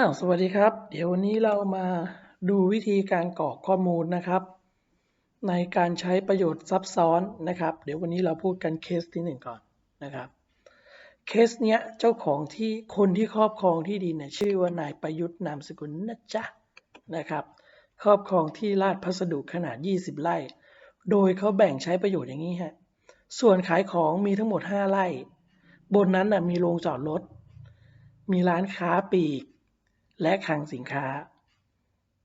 าวสวัสดีครับ เดี๋ยววันนี้เรามาดูวิธีการกรอกข้อมูลนะครับ ในการใช้ประโยชน์ซับซ้อนนะครับ เดี๋ยววันนี้เราพูดกันเคสที่หนึ่งก่อนนะครับเคสเนี้ยเจ้าของที่คนที่ครอบครองที่ดินเนี่ยชื่อว่านายประยุทธ์นามสกุลนะจ๊ะนะครับ ครอบครองที่ลาดพัสดุขนาด 20 ไร่ โดยเขาแบ่งใช้ประโยชน์อย่างนี้ฮะส่วนขายของมีทั้งหมด 5 ไร่ บนนั้นนะมีโรงจอดรถมีร้านค้าปลีก และคลังสินค้า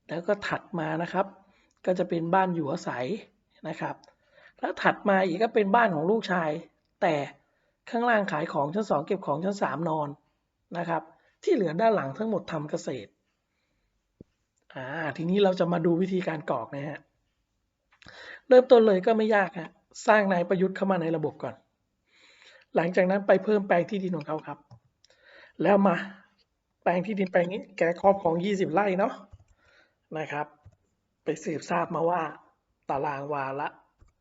แล้วก็ถัดมานะครับ ก็จะเป็นบ้านอยู่อาศัยนะครับ แล้วถัดมาอีกก็เป็นบ้านของลูกชาย แต่ข้างล่างขายของชั้นสองเก็บของชั้นสามนอนนะครับ ที่เหลือด้านหลังทั้งหมดทำเกษตรอ่าทีนี้เราจะมาดูวิธีการกรอกนะฮะเริ่มต้นเลยก็ไม่ยากฮะสร้างนายประยุทธ์เข้ามาในระบบก่อน หลังจากนั้นไปเพิ่มแปลงที่ดินของเขาครับ แล้วมา แปลงที่ดินแปลงนี้แกครอบครอง 20 ไร่เนาะนะครับ ไปสืบทราบมาว่าตารางวาละ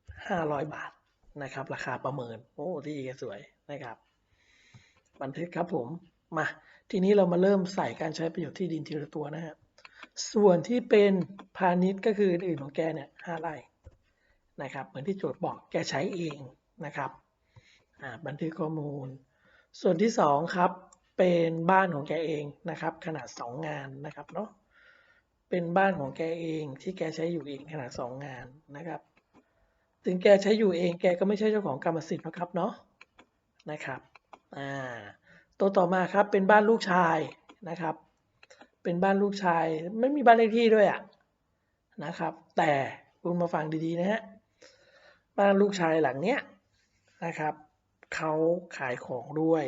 500 บาทนะครับ ราคาประเมิน โอ้ที่แกสวยนะครับ บันทึกครับผมมาทีนี้เรามาเริ่มใส่การใช้ประโยชน์ที่ดินทีละตัวนะฮะส่วนที่เป็นพาณิชย์ก็คืออื่นของแกเนี่ย5ไร่นะครับเหมือนที่โจทย์บอกแกใช้เองนะครับอ่าบันทึกข้อมูล ส่วนที่สองครับ เป็นบ้านของแกเองนะครับ ขนาดสองงานนะครับเนาะเป็นบ้านของแกเองที่แกใช้อยู่เองขนาดสองงานนะครับ ถึงแกใช้อยู่เองแกก็ไม่ใช่เจ้าของกรรมสิทธิ์นะครับเนาะนะครับอ่าตัวต่อมาครับเป็นบ้านลูกชายนะครับ เป็นบ้านลูกชาย ไม่มีบ้านเลขที่ด้วยอะนะครับ แต่คุณมาฟังดีๆนะฮะบ้านลูกชายหลังเนี้ยนะครับเขาขายของด้วย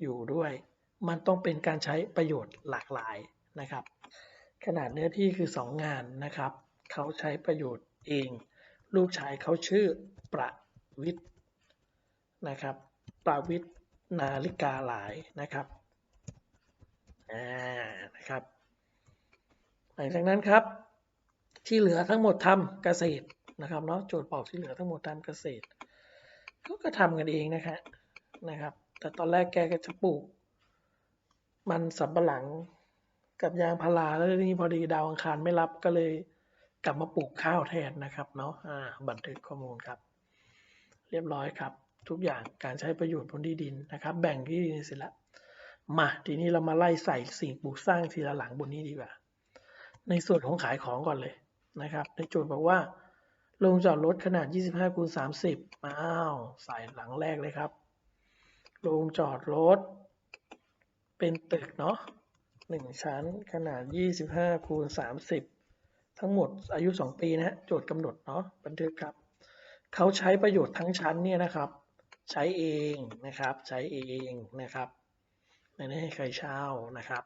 อยู่ด้วย มันต้องเป็นการใช้ประโยชน์หลากหลายนะครับ ขนาดเนื้อที่คือ 2 งานนะครับ เขาใช้ประโยชน์เอง ลูกชายเขาชื่อประวิทย์นะครับ ประวิทย์นาฬิกาหลายนะครับอ่านะครับหลังจากนั้นครับที่เหลือทั้งหมดทำเกษตรนะครับเนาะโจทย์บอกที่เหลือทั้งหมดทำเกษตรเขาก็ทำกันเองนะคะนะครับ แต่ตอนแรกแกก็จะปลูก มันสำปะหลังกับยางพาราแล้วทีนี้พอดีดาวอังคารไม่รับก็เลยกลับมาปลูกข้าวแทนนะครับเนาะอ่าบันทึกข้อมูลครับ เรียบร้อยครับ ทุกอย่างการใช้ประโยชน์บนที่ดินนะครับ แบ่งที่ดินเสร็จล้วมาทีนี้เรามาไล่ใส่สิ่งปลูกสร้างทีละหลังบนนี้ดีกว่า ในส่วนของขายของก่อนเลยนะครับ ในโจทย์บอกว่าโรงจอดรถขนาด 25คูณ30อ้าวใส่หลังแรกเลยครับ โรงจอดรถ เป็นตึกเนาะหนึ่งชั้นขนาด 25คูณ30 ทั้งหมดอายุ 2 ปีนะฮะโจทย์กำหนดเนาะบันทึกครับ เขาใช้ประโยชน์ทั้งชั้นเนี่ยนะครับ ใช้เองนะครับ ใช้เองนะครับไม่ได้ให้ใครเช่านะครับ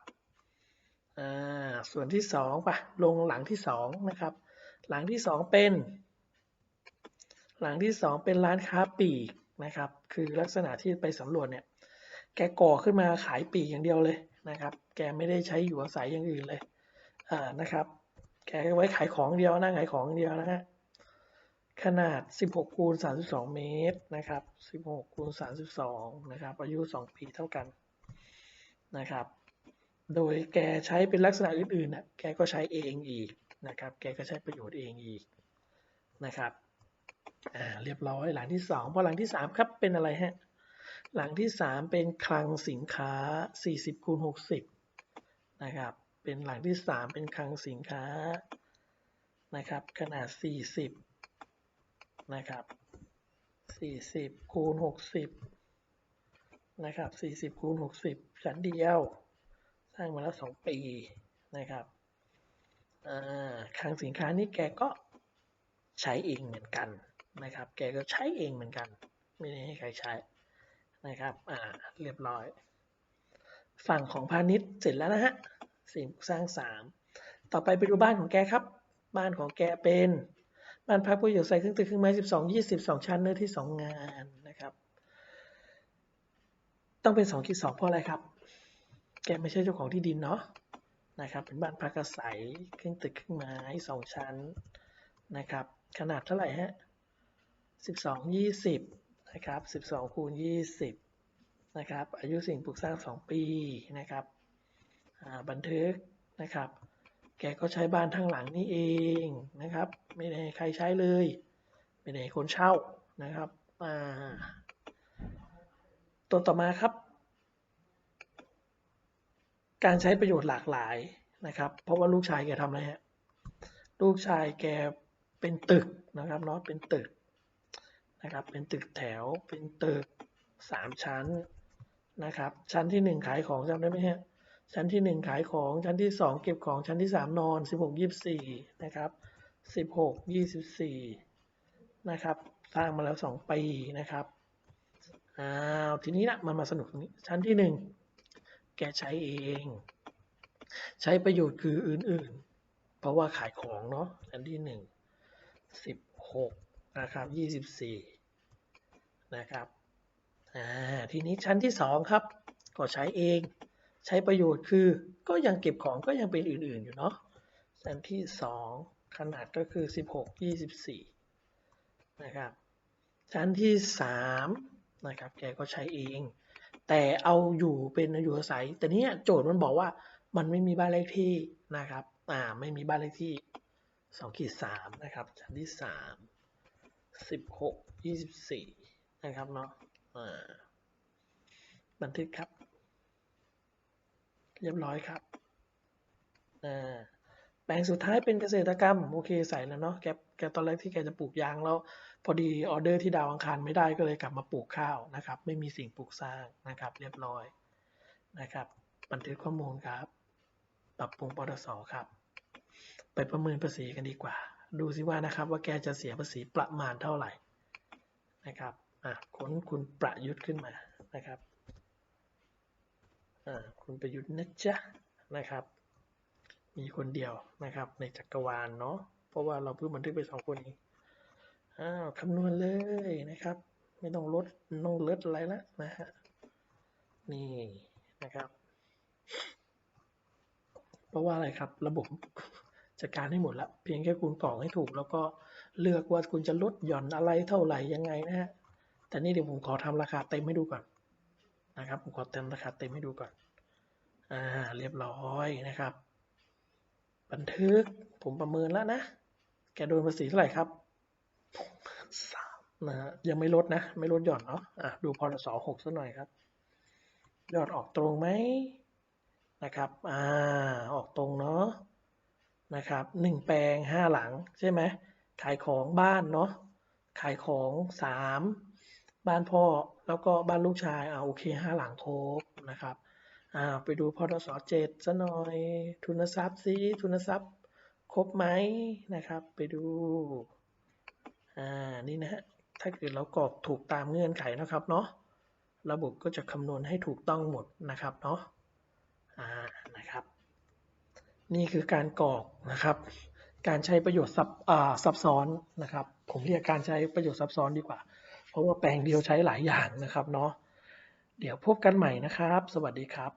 อ่าส่วนที่สองปะลงหลังที่สองนะครับ หลังที่สองเป็น หลังที่สองเป็นร้านค้าปลีก นะครับ คือลักษณะที่ไปสำรวจเนี่ย แกก่อขึ้นมาขายปีกอย่างเดียวเลยนะครับ แกไม่ได้ใช้อยู่อาศัยอย่างอื่นเลย อ่า นะครับ แกไว้ขายของเดียวนั่งขายของเดียวนะฮะ ขนาด 16คูณ32 เมตรนะครับ 16คูณ32 นะครับ อายุ 2 ปีเท่ากัน นะครับ โดยแกใช้เป็นลักษณะอื่นๆน่ะแกก็ใช้เองอีกนะครับ แกก็ใช้ประโยชน์เองอีกนะครับ อ่าเรียบร้อยหลังที่สองพอหลังที่สามครับเป็นอะไรฮะหลังที่สามเป็นคลังสินค้า 40คูณ60นะครับเป็นหลังที่สามเป็นคลังสินค้านะครับขนาด 40นะครับ40คูณ60นะครับ40คูณ60 ชั้นเดียว สร้างมาแล้ว 2 ปีนะครับคลังสินค้านี่แกก็ใช้เองเหมือนกัน นะครับ แกก็ใช้เองเหมือนกัน ไม่ได้ให้ใครใช้นะครับ อ่า เรียบร้อย ฝั่งของพาณิชย์เสร็จแล้วนะฮะ สิ่งสร้างสามต่อไปไปดูบ้านของแกครับ บ้านของแกเป็นบ้านพักผู้อยู่อาศัยครึ่งตึกครึ่งไม้สิบสองยี่สิบสองชั้นเนื้อที่สองงานนะครับ ต้องเป็นสองคิดสองเพราะอะไรครับ แกไม่ใช่เจ้าของที่ดินเนาะนะครับ เป็นบ้านพักอาศัยครึ่งตึกครึ่งไม้สองชั้นนะครับ ขนาดเท่าไหร่ฮะ สิบสองยี่สิบนะครับสิบสองคูณยี่สิบนะครับอายุสิ่งปลูกสร้างสองปีนะครับบันทึกนะครับ แกก็ใช้บ้านทั้งหลังนี่เองนะครับ ไม่ได้ใครใช้เลย ไม่ได้คนเช่านะครับอ่าตัวต่อมาครับ การใช้ประโยชน์หลากหลายนะครับ เพราะว่าลูกชายแกทำอะไรฮะลูกชายแกเป็นตึกนะครับเนาะเป็นตึก นะครับ เป็นตึกแถว เป็นตึกสามชั้นนะครับ ชั้นที่หนึ่งขายของจำได้ไหมฮะ ชั้นที่หนึ่งขายของ ชั้นที่สองเก็บของ ชั้นที่สามนอนสิบหกยี่สี่นะครับสิบหกยี่สิบสี่นะครับ สร้างมาแล้วสองปีนะครับอ้าวทีนี้นะมันมาสนุกตรงนี้ ชั้นที่หนึ่งแกใช้เอง ใช้ประโยชน์คืออื่นๆ เพราะว่าขายของเนาะชั้นที่หนึ่งสิบหกนะครับยี่สิบสี่ นะครับทีนี้ชั้นที่สองครับ ก็ใช้เองใช้ประโยชน์คือก็ยังเก็บของก็ยังเป็นอื่นๆอยู่เนาะชั้นที่สองขนาดก็คือสิบหกยี่สิบสี่นะครับชั้นที่สามนะครับแกก็ใช้เอง แต่เอาอยู่เป็นอยู่อาศัย แต่เนี้ยโจทย์มันบอกว่ามันไม่มีบ้านเลขที่นะครับอ่าไม่มีบ้านเลขที่สองขีดสามนะครับชั้นที่สามสิบหกยี่สิบสี่ นะครับเนาะอ่าบันทึกครับ เรียบร้อยครับอ่าแปลงสุดท้ายเป็นเกษตรกรรม โอเคใส่แล้วเนาะแกแกตอนแรกที่แกจะปลูกยางแล้ว พอดีออเดอร์ที่ดาวอังคารไม่ได้ก็เลยกลับมาปลูกข้าวนะครับ ไม่มีสิ่งปลูกสร้างนะครับ เรียบร้อยนะครับ บันทึกข้อมูลครับปรับปรุงปตสครับ ไปประเมินภาษีกันดีกว่า ดูซิว่านะครับว่าแกจะเสียภาษีประมาณเท่าไหร่นะครับ อะค้นคุณประยุทธ์ขึ้นมานะครับอ่าคุณประยุทธ์นะจ๊ะนะครับ มีคนเดียวนะครับ ในจักรวาลเนาะเพราะว่าเราเพิ่งบันทึกไปสองคนเองอ้าวคำนวณเลยนะครับ ไม่ต้องลดไม่ต้องเลิศอะไรแล้วนะฮะนี่นะครับ เพราะว่าอะไรครับ ระบบจัดการให้หมดแล้ว เพียงแค่คุณกรอกให้ถูก แล้วก็เลือกว่าคุณจะลดหย่อนอะไรเท่าไหร่ยังไงนะฮะ แต่นี่เดี๋ยวผมขอทำราคาเต็มให้ดูก่อนนะครับ ผมขอเต็มราคาเต็มให้ดูก่อน อ่า เรียบร้อยนะครับ บันทึกผมประเมินแล้วนะ แกโดนภาษีเท่าไหร่ครับสามนะฮะยังไม่ลดนะ ไม่ลดหย่อนเนาะอะดูพรสหกสักหน่อยครับ ยอดออกตรงไหมนะครับ อ่า ออกตรงเนาะนะครับหนึ่งแปลงห้าหลังใช่ไหมขายของบ้านเนาะขายของสาม บ้านพ่อแล้วก็บ้านลูกชายอ่าโอเคห้าหลังครบนะครับอ่าไปดูพรสเจ็ดซะหน่อยทุนทรัพย์ซิทุนทรัพย์ครบไหมนะครับ ไปดูอ่านี่นะฮะถ้าเกิดเรากรอกถูกตามเงื่อนไขนะครับเนาะระบบก็จะคำนวณให้ถูกต้องหมดนะครับเนาะอ่านะครับ นี่คือการกรอกนะครับ การใช้ประโยชน์ซับอ่าซับซ้อนนะครับ ผมเรียกการใช้ประโยชน์ซับซ้อนดีกว่า เพราะว่าแปลงเดียวใช้หลายอย่างนะครับเนาะเดี๋ยวพบกันใหม่นะครับ สวัสดีครับ